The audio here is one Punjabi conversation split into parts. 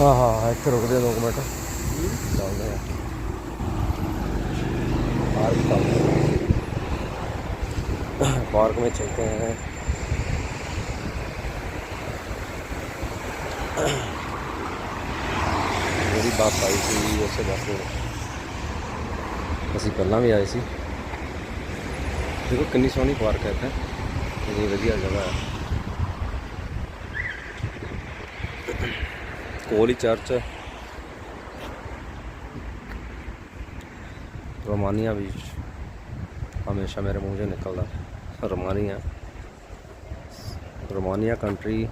ਆ ਇੱਥੇ ਰੁਕਦੇ 2 ਮਿੰਟ ਚੱਲਦੇ ਆ पार्क चलते हैं पार्क में चलते हैं ਮੇਰੀ ਬੱਸ ਆਈ ਸੀ ਉਸੇ ਬੱਸ ਦੇ ਅਸੀਂ ਪਹਿਲਾਂ ਵੀ ਆਏ ਸੀ ਦੇਖੋ ਕਿੰਨੀ ਸੋਹਣੀ ਪਾਰਕ ਹੈ ਇੱਥੇ ਕਿੰਨੀ ਵਧੀਆ ਕੋਲ ਹੀ ਚਰਚ ਹੈ। ਰੋਮਾਨੀਆ ਵੀ ਹਮੇਸ਼ਾ ਮੇਰੇ ਮੂੰਹ 'ਚੋਂ ਨਿਕਲਦਾ। Romania. Romania country.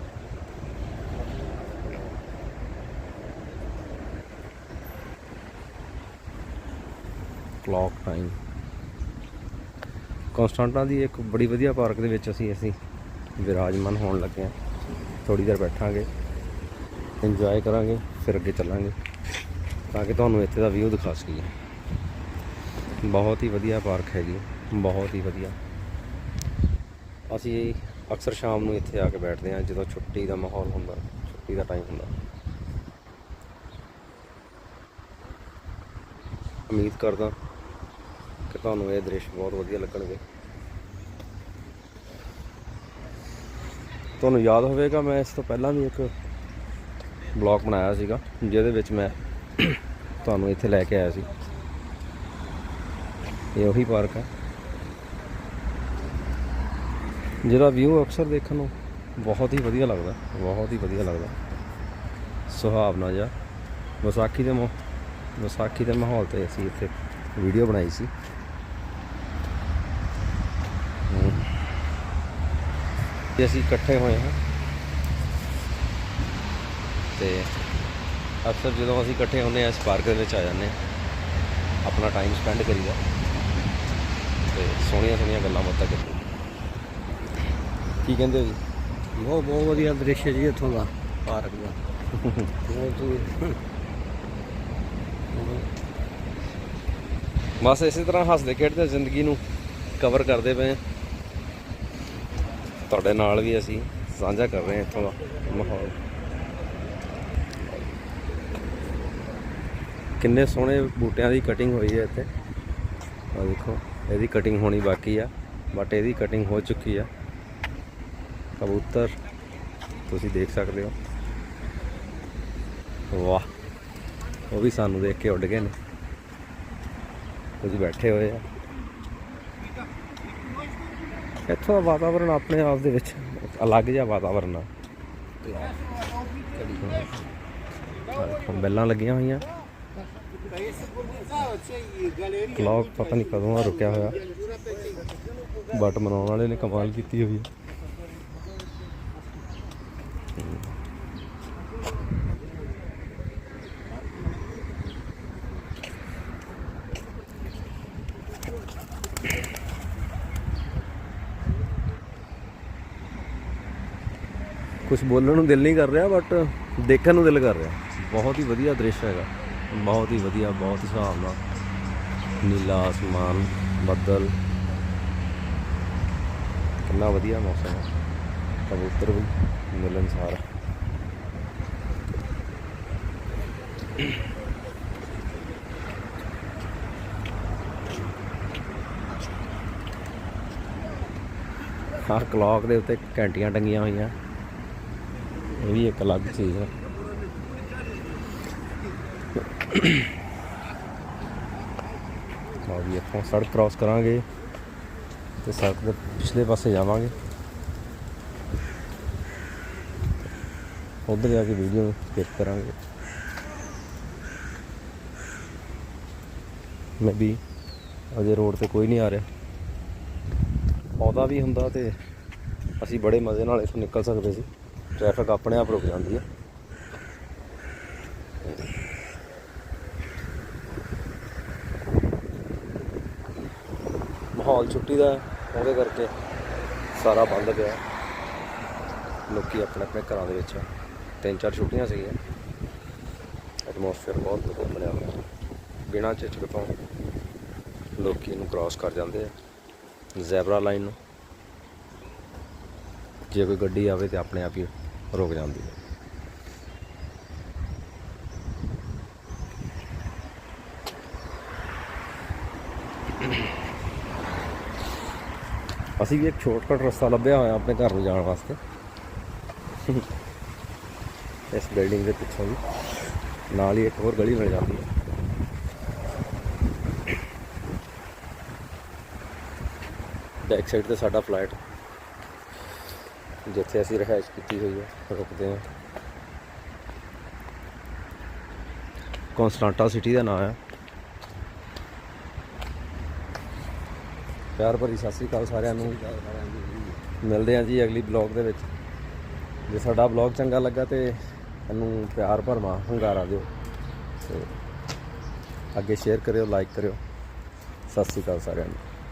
Clock time Constanta ਦੀ ਇੱਕ ਬੜੀ ਵਧੀਆ ਪਾਰਕ ਦੇ ਵਿੱਚ ਅਸੀਂ ਅਸੀਂ ਵਿਰਾਜਮਾਨ ਹੋਣ ਲੱਗੇ ਹਾਂ। ਥੋੜੀ ਦੇਰ ਬੈਠਾਂਗੇ। ਇੰਜੋਏ ਕਰਾਂਗੇ, ਫਿਰ ਅੱਗੇ ਚੱਲਾਂਗੇ। ਤਾਂ ਕਿ ਤੁਹਾਨੂੰ ਇੱਥੇ ਦਾ ਵਿਊ ਦਿਖਾ ਸਕੀਏ। ਬਹੁਤ ਹੀ ਵਧੀਆ ਪਾਰਕ ਹੈਗੀ ਬਹੁਤ ਹੀ ਵਧੀਆ। ਅਸੀਂ ਅਕਸਰ ਸ਼ਾਮ ਨੂੰ ਇੱਥੇ ਆ ਕੇ ਬੈਠਦੇ ਹਾਂ, ਜਦੋਂ ਛੁੱਟੀ ਦਾ ਮਾਹੌਲ ਹੁੰਦਾ, ਛੁੱਟੀ ਦਾ ਟਾਈਮ ਹੁੰਦਾ। ਉਮੀਦ ਕਰਦਾ ਕਿ ਤੁਹਾਨੂੰ ਇਹ ਦ੍ਰਿਸ਼ ਬਹੁਤ ਵਧੀਆ ਲੱਗਣਗੇ। ਤੁਹਾਨੂੰ ਯਾਦ ਹੋਵੇਗਾ, ਮੈਂ ਇਸ ਤੋਂ ਪਹਿਲਾਂ ਵੀ ਇੱਕ ਬਲੌਗ ਬਣਾਇਆ ਸੀਗਾ, ਜਿਹਦੇ ਵਿੱਚ ਮੈਂ ਤੁਹਾਨੂੰ ਇੱਥੇ ਲੈ ਕੇ ਆਇਆ ਸੀ। ਇਹ ਉਹੀ ਪਾਰਕ ਹੈ ਜਿਹਦਾ ਵਿਊ ਅਕਸਰ ਦੇਖਣ ਨੂੰ ਬਹੁਤ ਹੀ ਵਧੀਆ ਲੱਗਦਾ, ਬਹੁਤ ਹੀ ਵਧੀਆ ਲੱਗਦਾ। ਸੁਹਾਵਣਾ ਜਿਹਾ। ਵਿਸਾਖੀ ਦੇ ਮੌ ਵਿਸਾਖੀ ਦੇ ਮਾਹੌਲ ਤੇ ਅਸੀਂ ਇੱਥੇ ਵੀਡੀਓ ਬਣਾਈ ਸੀ। ਤੇ ਅਸੀਂ ਇਕੱਠੇ ਹੋਏ ਹਾਂ। ਤੇ ਅਕਸਰ ਜਦੋਂ ਅਸੀਂ ਇਕੱਠੇ ਹੁੰਦੇ ਹਾਂ ਇਸ ਪਾਰਕ ਦੇ ਵਿੱਚ ਆ ਜਾਂਦੇ ਹਾਂ। ਆਪਣਾ ਟਾਈਮ ਸਪੈਂਡ ਕਰੀਦਾ। ਤੇ ਸੋਹਣੀਆਂ ਸੋਹਣੀਆਂ ਗੱਲਾਂ ਬਾਤਾਂ ਕਰੀਏ ਕੀ ਕਹਿੰਦੇ ਹੋ ਜੀ? ਬਹੁਤ ਬਹੁਤ ਵਧੀਆ ਦ੍ਰਿਸ਼ ਹੈ ਜੀ ਇੱਥੋਂ ਦਾ। ਪਾਰਕ ਦਾ। ਬਹੁਤ ਬਸ ਇਸੇ ਤਰ੍ਹਾਂ ਹੱਸਦੇ ਖੇਡਦੇ ਜ਼ਿੰਦਗੀ ਨੂੰ ਕਵਰ ਕਰਦੇ ਪਏ। ਤੁਹਾਡੇ ਨਾਲ ਵੀ ਅਸੀਂ ਸਾਂਝਾ ਕਰ ਰਹੇ ਹਾਂ ਇੱਥੋਂ ਦਾ ਮਾਹੌਲ। ਕਿੰਨੇ ਸੋਹਣੇ ਬੂਟਿਆਂ ਦੀ ਕਟਿੰਗ ਹੋਈ ਹੈ ਇੱਥੇ। ਆ ਦੇਖੋ, ਇਹਦੀ ਕਟਿੰਗ ਹੋਣੀ ਬਾਕੀ ਆ ਬਟ ਇਹਦੀ ਕਟਿੰਗ ਹੋ ਚੁੱਕੀ ਆ। ਕਬੂਤਰ, ਤੁਸੀਂ ਦੇਖ ਸਕਦੇ ਹੋ। ਵਾਹ, ਉਹ ਵੀ ਸਾਨੂੰ ਦੇਖ ਕੇ ਉੱਡ ਗਏ ਨੇ। ਕੁਝ ਬੈਠੇ ਹੋਏ ਆ। ਇੱਥੋਂ ਦਾ ਵਾਤਾਵਰਣ ਆਪਣੇ ਆਪ ਦੇ ਵਿੱਚ ਅਲੱਗ ਜਿਹਾ ਵਾਤਾਵਰਣ ਆ। ਬੈਲਾਂ ਲੱਗੀਆਂ ਹੋਈਆਂ। ਕਲੌਕ ਪਤਾ ਨਹੀਂ ਕਦੋਂ ਆ, ਰੁਕਿਆ ਹੋਇਆ। ਬਟ ਮਨਾਉਣ ਵਾਲੇ ਨੇ ਕਮਾਲ ਕੀਤੀ ਹੋਈ ਹੈ। ਕੁਝ ਬੋਲਣ ਨੂੰ ਦਿਲ ਨਹੀਂ ਕਰ ਰਿਹਾ ਬਟ ਦੇਖਣ ਨੂੰ ਦਿਲ ਕਰ ਰਿਹਾ। ਬਹੁਤ ਹੀ ਵਧੀਆ ਦ੍ਰਿਸ਼ ਹੈਗਾ। ਬਹੁਤ ਹੀ ਵਧੀਆ, ਬਹੁਤ ਹੀ ਹਿਸਾਬ ਨਾਲ। ਨੀਲਾ ਆਸਮਾਨ, ਬੱਦਲ। ਕਿੰਨਾ ਵਧੀਆ ਮੌਸਮ ਹੈ ਕਬੂਤਰ ਵੀ ਮਿਲਣਸਾਰ ਹਰ ਕਲੌਕ ਦੇ ਉੱਤੇ ਘੰਟੀਆਂ ਟੰਗੀਆਂ ਹੋਈਆਂ। ਇਹ ਵੀ ਇੱਕ ਅਲੱਗ ਚੀਜ਼ ਹੈ ਆਹ ਵੀ ਆਪਾਂ ਸੜਕ ਕ੍ਰਾਸ ਕਰਾਂਗੇ ਤੇ ਸੜਕ ਦੇ ਪਿਛਲੇ ਪਾਸੇ ਜਾਵਾਂਗੇ। ਉੱਧਰ ਜਾ ਕੇ ਵੀਡੀਓ ਕਲਿੱਕ ਕਰਾਂਗੇ। ਮੈਂ ਵੀ ਅਜੇ ਰੋਡ ਤੇ ਕੋਈ ਨਹੀਂ ਆ ਰਿਹਾ। ਪੌਦਾ ਵੀ ਹੁੰਦਾ ਤੇ ਅਸੀਂ ਬੜੇ ਮਜ਼ੇ ਨਾਲ ਇੱਥੋਂ ਨਿਕਲ ਸਕਦੇ ਸੀ। ਟ੍ਰੈਫਿਕ ਆਪਣੇ ਆਪ ਰੁਕ ਜਾਂਦੀ ਹੈ। ਮਾਹੌਲ ਛੁੱਟੀ ਦਾ ਉਹਦੇ ਕਰਕੇ ਸਾਰਾ ਬੰਦ ਪਿਆ। ਲੋਕੀ ਆਪਣੇ ਆਪਣੇ ਘਰਾਂ ਦੇ ਵਿੱਚ ਤਿੰਨ ਚਾਰ ਛੁੱਟੀਆਂ ਸੀਗੀਆਂ। ਐਟਮੋਸਫੇਅਰ ਬਹੁਤ ਵਧੀਆ ਬਣਿਆ ਹੋਇਆ। ਬਿਨਾਂ ਝਿਜਕ ਤੋਂ ਲੋਕੀ ਇਹਨੂੰ ਕ੍ਰਾਸ ਕਰ ਜਾਂਦੇ ਆ। ਜ਼ੈਬਰਾ ਲਾਈਨ ਨੂੰ। ਜੇ ਕੋਈ ਗੱਡੀ ਆਵੇ ਤੇ ਆਪਣੇ ਆਪ ਹੀ ਰੁਕ ਜਾਂਦੀ ਹੈ। Mm-hmm. ਅਸੀਂ ਵੀ ਇੱਕ ਸ਼ਾਰਟਕਟ ਰਸਤਾ ਲੱਭਿਆ ਹੋਇਆ ਆਪਣੇ ਘਰ ਨੂੰ ਜਾਣ ਵਾਸਤੇ। ਇਸ ਬਿਲਡਿੰਗ ਦੇ ਪਿੱਛੋਂ ਵੀ। ਨਾਲ ਹੀ ਇੱਕ ਹੋਰ ਗਲੀ ਮਿਲ ਜਾਂਦੀ ਹੈ। ਬੈਕ ਸਾਈਡ ਤੇ ਸਾਡਾ ਫਲੈਟ ਜਿੱਥੇ ਅਸੀਂ ਰਿਹਾਇਸ਼ ਕੀਤੀ ਹੋਈ ਹੈ, ਰੁਕਦੇ ਹਾਂ। ਕਨਸਟੈਂਟਾ ਸਿਟੀ ਦਾ ਨਾਮ ਹੈ। ਪਿਆਰ ਭਰੀ ਸਤਿ ਸ੍ਰੀ ਅਕਾਲ ਸਾਰਿਆਂ ਨੂੰ। ਮਿਲਦੇ ਹਾਂ ਜੀ ਅਗਲੀ ਬਲੌਗ ਦੇ ਵਿੱਚ। ਜੇ ਸਾਡਾ ਬਲੌਗ ਚੰਗਾ ਲੱਗਾ ਤੇ ਇਹਨੂੰ ਪਿਆਰ ਭਰਵਾ, ਹੰਗਾਰਾ ਦਿਓ। ਤੇ ਅੱਗੇ ਸ਼ੇਅਰ ਕਰਿਓ ਲਾਈਕ ਕਰਿਓ। ਸਤਿ ਸ੍ਰੀ ਅਕਾਲ ਸਾਰਿਆਂ ਨੂੰ।